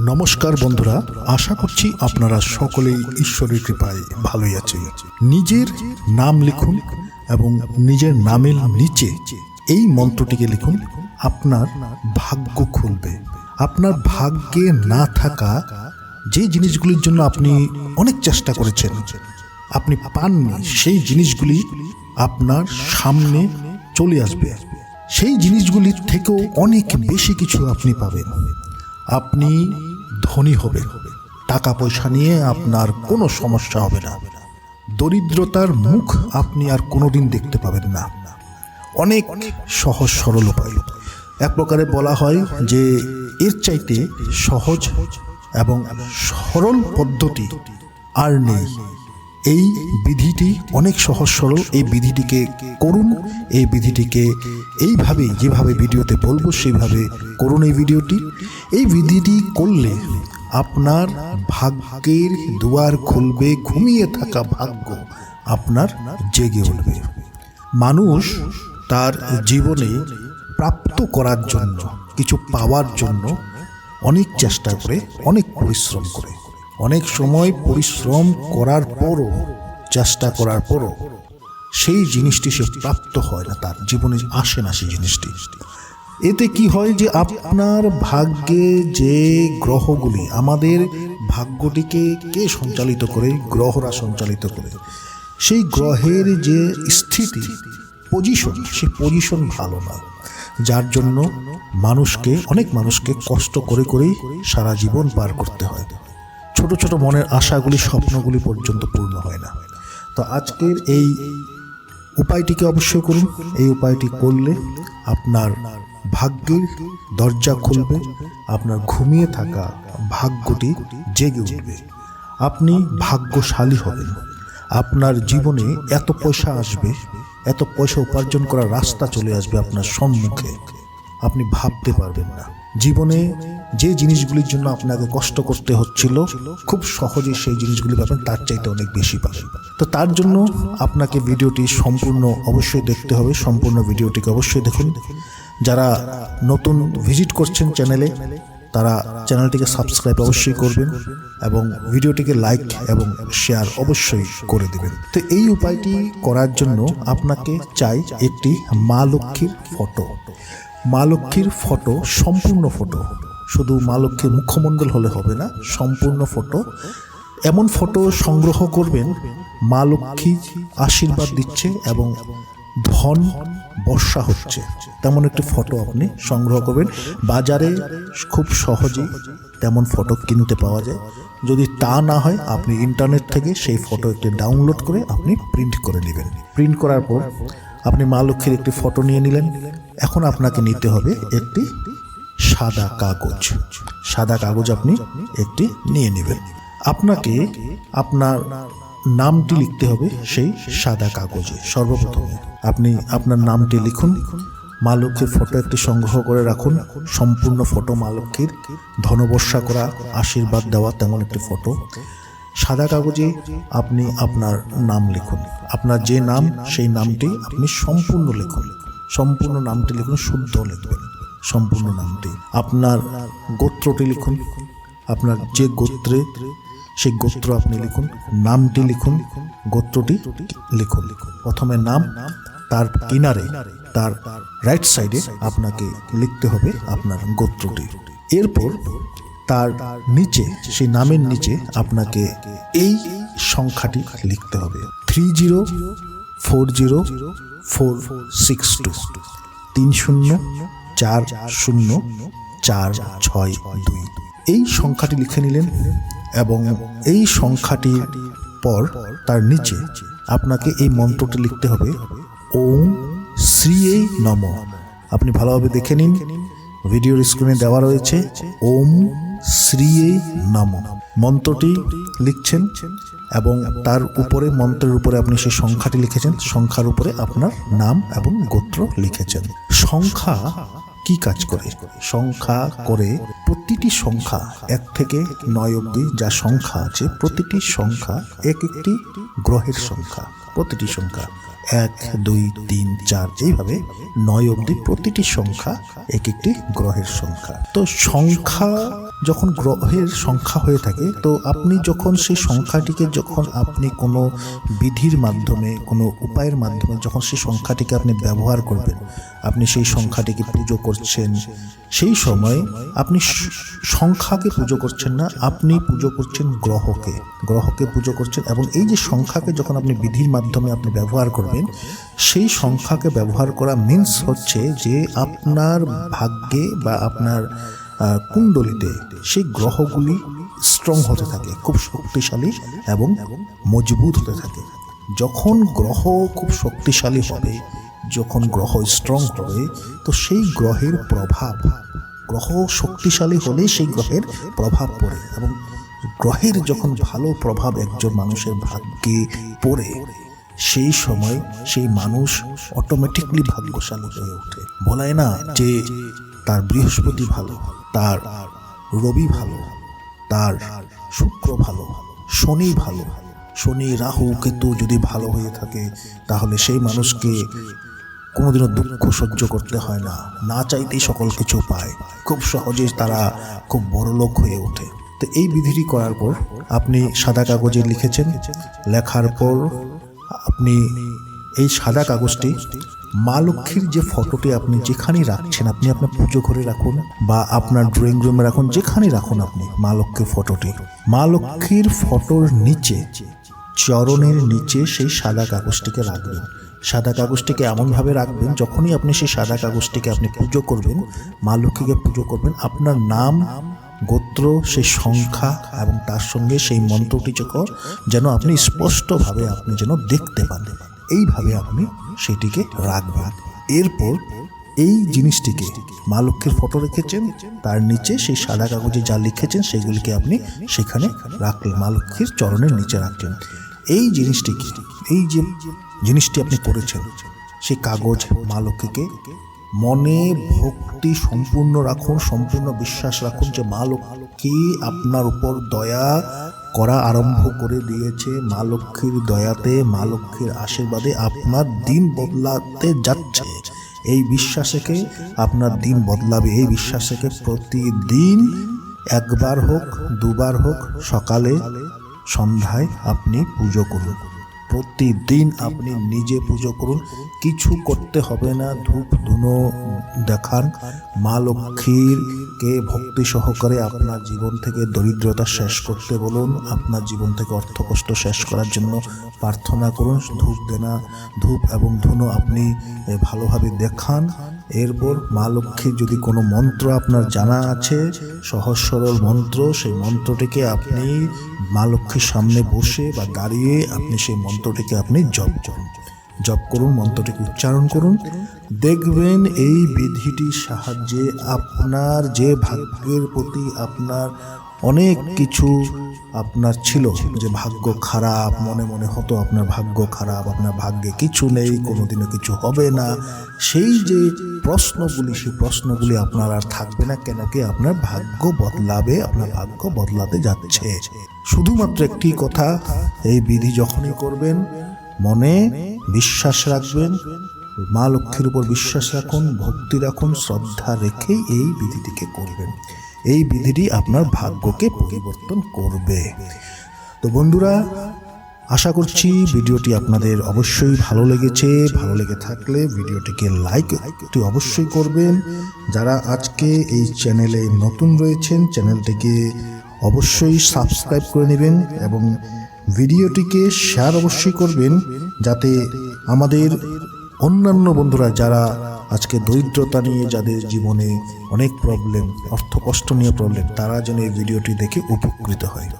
নমস্কার বন্ধুরা, আশা করছি আপনারা সকলেই ঈশ্বরের কৃপায় ভালোই আছেন। নিজের নাম লিখুন এবং নিজের নামের নিচে এই মন্ত্রটিকে লিখুন, আপনার ভাগ্য খুলবে। আপনার ভাগ্যে না থাকা যে জিনিসগুলির জন্য আপনি অনেক চেষ্টা করেছেন, আপনি পাননি, সেই জিনিসগুলি আপনার সামনে চলে আসবে। সেই জিনিসগুলির থেকেও অনেক বেশি কিছু আপনি পাবেন। আপনি ধনী হবেন। টাকা পয়সা নিয়ে আপনার কোনো সমস্যা হবে না। দরিদ্রতার মুখ আপনি আর কোনোদিন দেখতে পাবেন না। অনেক সহজ সরল উপায়। এক প্রকারে বলা হয় যে, এর চাইতে সহজ এবং সরল পদ্ধতি আর নেই। এই বিধিটি অনেক সহজ সরল। এই বিধিটিকে করুন। এই বিধিটিকে এইভাবে, যেভাবে ভিডিওতে বলব, সেইভাবে করুন এই ভিডিওটি। এই বিধিটি করলে আপনার ভাগ্যের দুয়ার খুলবে, ঘুমিয়ে থাকা ভাগ্য আপনার জেগে উঠবে। মানুষ তার জীবনে প্রাপ্ত করার জন্য, কিছু পাওয়ার জন্য অনেক চেষ্টা করে, অনেক পরিশ্রম করে। অনেক সময় পরিশ্রম করার পরও, চেষ্টা করার পরও সেই জিনিসটি সে প্রাপ্ত হয় না তার। জীবনে আসে না সেই জিনিসটি। এতে কি হয় যে আপনার ভাগ্যে যে গ্রহগুলি, আমাদের ভাগ্যটিকে কে সঞ্চালিত করে? গ্রহরা সঞ্চালিত করে। সেই গ্রহের যে স্থিতি পজিশন সেই পজিশন ভালো নয় যার জন্য মানুষকে, অনেক মানুষকে কষ্ট করে করেই সারা জীবন পার করতে হয়। ছোট ছোট মনের আশাগুলি স্বপ্নগুলি পর্যন্ত পূর্ণ হয় না। তো আজকের এই উপায়টিকে অবশ্যই করুন। এই উপায়টি করলে আপনার ভাগ্যের দরজা খুলবে, আপনার ঘুমিয়ে থাকা ভাগ্যটি জেগে উঠবে। আপনি ভাগ্যশালী হবেন। আপনার জীবনে এত পয়সা আসবে, এত পয়সা উপার্জন করার রাস্তা চলে আসবে আপনার সম্মুখে। আপনি ভাবতে পারবেন না। জীবনে যে জিনিসগুলির জন্য আপনাকে কষ্ট করতে হচ্ছিল, খুব সহজে সেই জিনিসগুলি পাবেন তার চাইতে অনেক বেশি পাবেন তো তার জন্য আপনাকে ভিডিওটি সম্পূর্ণ অবশ্যই দেখতে হবে, সম্পূর্ণ ভিডিওটিকে অবশ্যই দেখুন। যারা নতুন ভিজিট করছেন চ্যানেলে, তারা চ্যানেলটিকে সাবস্ক্রাইব অবশ্যই করবেন এবং ভিডিওটিকে লাইক এবং শেয়ার অবশ্যই করে দেবেন। তো এই উপায়টি করার জন্য আপনাকে চাই একটি মা লক্ষ্মীর ফটো। মা লক্ষ্মীর ফটো, সম্পূর্ণ ফটো। শুধু মা লক্ষ্মীর মুখমণ্ডল হলে হবে না, সম্পূর্ণ ফটো। এমন ফটো সংগ্রহ করবেন, মা লক্ষ্মী আশীর্বাদ দিচ্ছে এবং ধন বর্ষা হচ্ছে। তেমন একটি ফটো আপনি সংগ্রহ করবেন। বাজারে খুব সহজেই তেমন ফটো কিনতে পাওয়া যায়। যদি তা না হয়, আপনি ইন্টারনেট থেকে সেই ফটো একটি ডাউনলোড করে আপনি প্রিন্ট করে নেবেন। প্রিন্ট করার পর আপনি মা লক্ষ্মীর একটি ফটো নিয়ে নিলেন। এখন আপনাকে নিতে হবে একটি সাদা কাগজ। সাদা কাগজ আপনি একটি নিয়ে নেবেন। আপনাকে আপনার নামটি লিখতে হবে সেই সাদা কাগজে, সর্বপ্রথমে। আপনি আপনার নামটি লিখুন মা লক্ষ্মীর ফটো একটি সংগ্রহ করে রাখুন, সম্পূর্ণ ফটো মা লক্ষ্মীর ধনবর্ষা করা, আশীর্বাদ দেওয়া, তেমন একটি ফটো সাদা কাগজে আপনি আপনার নাম লিখুন। আপনার যে নাম, সেই নামটি আপনি সম্পূর্ণ লিখুন। সম্পূর্ণ নামটি লিখুন, শুদ্ধ লিখবেন। সম্পূর্ণ নামটি। আপনার গোত্রটি লিখুন। আপনার যে গোত্রে সেই গোত্র আপনি লিখুন। নামটি লিখুন। গোত্রটি লিখুন। প্রথমে নাম, তার কিনারে, তার রাইট সাইডে আপনাকে লিখতে হবে আপনার গোত্রটি। এরপর তার নিচে, সেই নামের নিচে আপনাকে এই সংখ্যাটি লিখতে হবে। Three zero four zero four six two তিন শূন্য চার শূন্য, চার ছয় দুই। এই সংখ্যাটি লিখে নিলেন এবং এই সংখ্যাটির পর তার নিচে আপনাকে এই মন্ত্রটি লিখতে হবে, ওম শ্রী এই নম। আপনি ভালোভাবে দেখে নিন। ভিডিওর স্ক্রিনে দেওয়া রয়েছে, ওম শ্রী এই নম। মন্ত্রটি লিখছেন এবং তার উপরে, মন্ত্রের উপরে আপনি সেই সংখ্যাটি লিখেছেন, সংখ্যার উপরে আপনার নাম এবং গোত্র লিখেছেন। সংখ্যা কি কাজ করে? সংখ্যা করে প্রতিটি সংখ্যা এক থেকে নয় অব্দি যা সংখ্যা আছে প্রতিটি সংখ্যা এক একটি গ্রহের সংখ্যা, প্রতিটি সংখ্যা এক, দুই, তিন, চার যেভাবে নয় অব্দি প্রতিটি সংখ্যা এক একটি গ্রহের সংখ্যা। তো সংখ্যা যখন গ্রহের সংখ্যা হয়ে থাকে, তো আপনি যখন সেই সংখ্যাটিকে যখন আপনি কোনো বিধির মাধ্যমে, কোনো উপায়ের মাধ্যমে যখন সেই সংখ্যাটিকে আপনি ব্যবহার করবেন, আপনি সেই সংখ্যাটিকে পুজো করছেন, সেই সময় আপনি সংখ্যাকে পুজো করছেন না, আপনি পুজো করছেন গ্রহকে। গ্রহকে পুজো করছেন এবং এই যে সংখ্যাকে যখন আপনি বিধির মাধ্যমে আপনি ব্যবহার করবেন, সেই সংখ্যাকে ব্যবহার করা মিন্স হচ্ছে যে আপনার ভাগ্যে বা আপনার কুণ্ডলিতে সেই গ্রহগুলি স্ট্রং হতে থাকে, খুব শক্তিশালী এবং মজবুত হতে থাকে। যখন গ্রহ খুব শক্তিশালী হবে, যখন গ্রহ স্ট্রং হবে, তো সেই গ্রহের প্রভাব, গ্রহ শক্তিশালী হলে সেই গ্রহের প্রভাব পড়ে এবং গ্রহের যখন ভালো প্রভাব একজন মানুষের ভাগ্যে পড়ে সেই সময় সেই মানুষ অটোমেটিকলি ভাগ্যশালী হয়ে ওঠে। বলায় না যে তার বৃহস্পতি ভালো, তার রবি ভালো, তার শুক্র ভালো, শনি ভালো, শনি রাহু, কেতু যদি ভালো হয়ে থাকে, তাহলে সেই মানুষকে কোনোদিনও দুঃখ সহ্য করতে হয় না না চাইতেই সকল কিছু পায়। খুব সহজে তারা খুব বড় লোক হয়ে ওঠে। তো এই বিধিটি করার পর আপনি সাদা কাগজে লিখেছেন, লেখার পর আপনি এই সাদা কাগজটি মা লক্ষ্মীর যে ফটোটি আপনি যেখানেই রাখছেন, আপনি আপনার পুজো ঘরে রাখুন বা আপনার ড্রয়িং রুমে রাখুন, যেখানেই রাখুন আপনি মা লক্ষ্মীর ফটোটি। মা লক্ষ্মীর ফটোর নিচে, চরণের নিচে সেই সাদা কাগজটিকে রাখবেন। সাদা কাগজটিকে এমনভাবে রাখবেন, যখনই আপনি সেই সাদা কাগজটিকে আপনি পুজো করবেন, মা লক্ষ্মীকে পুজো করবেন, আপনার নাম গোত্র, সেই সংখ্যা এবং তার সঙ্গে সেই মন্ত্রটি যখন যেন আপনি স্পষ্টভাবে আপনি যেন দেখতে পান। এইভাবে আপনি সেটিকে রাখবেন। এরপর এই জিনিসটিকে মা লক্ষ্মীর ফটো রেখেছেন। তার নিচে সেই সাদা কাগজে যা লিখেছেন, সেগুলিকে আপনি সেখানে রাখলেন। মা লক্ষ্মীর চরণের নিচে রাখলেন এই জিনিসটিকে, এই যে জিনিসটি আপনি করেছেন, সেই কাগজ মা লক্ষ্মীকে মনে ভক্তি সম্পূর্ণ রাখুন, সম্পূর্ণ বিশ্বাস রাখুন যে মা লক্ষ্মী আপনার উপর দয়া করা আরম্ভ করে দিয়েছে। মা লক্ষ্মীর দয়াতে, মা লক্ষ্মীর আশীর্বাদে আপনার দিন বদলাতে যাচ্ছে। এই বিশ্বাসেকে আপনার দিন বদলাবে। এই বিশ্বাসেকে প্রতিদিন একবার হোক, দুবার হোক, সকালে, সন্ধ্যায় আপনি পুজো করুন। প্রতিদিন আপনি নিজে পুজো করুন। কিছু করতে হবে না, ধূপ ধুনো দেখান। মা লক্ষ্মীরকে ভক্তি সহকারে আপনার জীবন থেকে দরিদ্রতা শেষ করতে বলুন। আপনার জীবন থেকে অর্থ কষ্ট শেষ করার জন্য প্রার্থনা করুন। ধূপ দেনা, ধূপ এবং ধুনো আপনি ভালোভাবে দেখান। এরপর মা লক্ষ্মীর যদি কোনো মন্ত্র আপনার জানা আছে, সহজ সরল মন্ত্র, সেই মন্ত্রটিকে আপনি মা লক্ষ্মীর সামনে বসে বা দাঁড়িয়ে আপনি সেই মন্ত্রটিকে আপনি জপ করুন। জপ করুন, মন্ত্রটিকে উচ্চারণ করুন। দেখবেন এই বিধিটির সাহায্যে আপনার যে ভাগ্যের প্রতি আপনার অনেক কিছু আপনার ছিল, যে ভাগ্য খারাপ, মনে মনে হতো আপনার ভাগ্য খারাপ, আপনার ভাগ্যে কিছু নেই, কোনোদিনও কিছু হবে না। সেই যে প্রশ্নগুলি, সেই প্রশ্নগুলি আপনার আর থাকবে না, কেন কি আপনার ভাগ্য বদলাবে, আপনার ভাগ্য বদলাতে যাচ্ছে। শুধুমাত্র একটি কথা, এই বিধি যখনই করবেন, মনে বিশ্বাস রাখবেন, মা লক্ষ্মীর উপর বিশ্বাস রাখুন, ভক্তি রাখুন, শ্রদ্ধা রেখেই এই বিধিটিকে করবেন। এই বিধিটি আপনার ভাগ্যকে পরিবর্তন করবে। তো বন্ধুরা, আশা করছি ভিডিওটি আপনাদের অবশ্যই ভালো লেগেছে। ভালো লেগে থাকলে ভিডিওটিকে লাইক একটি অবশ্যই করবেন। যারা আজকে এই চ্যানেলে নতুন রয়েছেন, চ্যানেলটিকে অবশ্যই সাবস্ক্রাইব করে নেবেন এবং ভিডিওটিকে শেয়ার অবশ্যই করবেন যাতে আমাদের অন্যান্য বন্ধুরা যারা আজকে দরিদ্রতা নিয়ে যাদের জীবনে অনেক প্রবলেম অর্থ কষ্ট নিয়ে প্রবলেম তারা যেন এই ভিডিওটি দেখে উপকৃত হয়।